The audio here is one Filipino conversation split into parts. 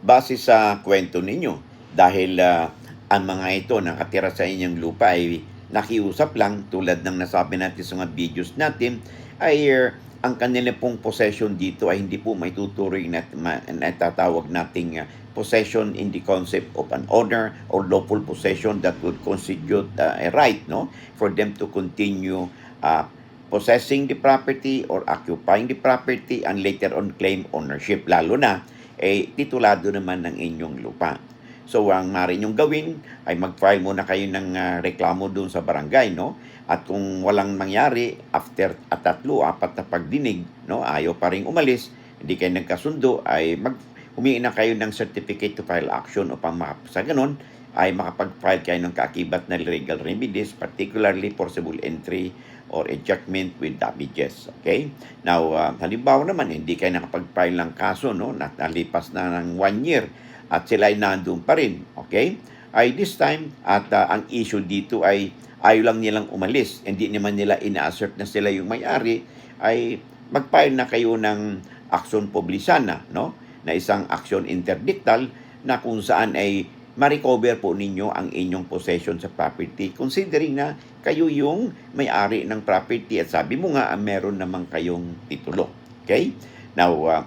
base sa kwento ninyo dahil ah, ang mga ito nakatira sa inyong lupa ay nakiusap lang tulad ng nasabi natin sa mga videos natin ay uh, ang kanila pong possession dito ay hindi po may tuturing na, ma- na tatawag nating uh, possession in the concept of an owner or lawful possession that would constitute uh, a right no? For them to continue uh, possessing the property or occupying the property and later on claim ownership. Lalo na eh titulado naman ng inyong lupa. So ang maaari nyong gawin ay mag-file muna kayo ng ah, reklamo doon sa barangay no at kung walang mangyari after at tatlo apat na pagdinig no ayaw pa ring umalis hindi kayo nagkasundo ay mag humingi na kayo ng certificate to file action upang maka- sa ganun ay makapag-file kayo ng kaakibat na legal remedies, particularly forcible entry or ejectment with damages. Okay? Now, uh, halimbawa naman, hindi kayo nakapag-file ng kaso, no? na nalipas na ng one year at sila ay nandun pa rin. Okay? Ay this time, at uh, ang issue dito ay ayaw lang nilang umalis. Hindi naman nila ina-assert na sila yung may-ari, ay mag-file na kayo ng action publisana, no? Na isang action interdictal na kung saan ay ma-recover po ninyo ang inyong possession sa property considering na kayo yung may-ari ng property at sabi mo nga ah, meron naman kayong titulo. Okay? Now, uh,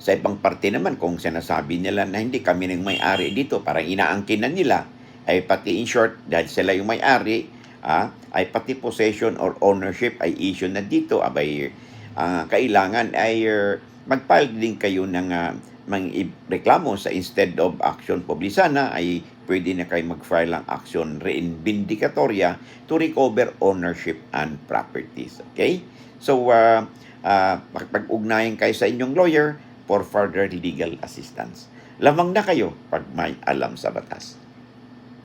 sa ibang parte naman kung sinasabi nila na hindi kami ng may-ari dito, parang inaangkin na nila, ay pati in short, dahil sila yung may-ari, ah, ay pati possession or ownership ay issue na dito, abay, ah, kailangan ay uh, mag-file din kayo ng uh, mang reklamo sa instead of action publisana ay pwede na kayo mag-file ng action reinvindicatoria to recover ownership and properties. Okay? So, uh, uh, pag-ugnayan kayo sa inyong lawyer for further legal assistance. Lamang na kayo pag may alam sa batas.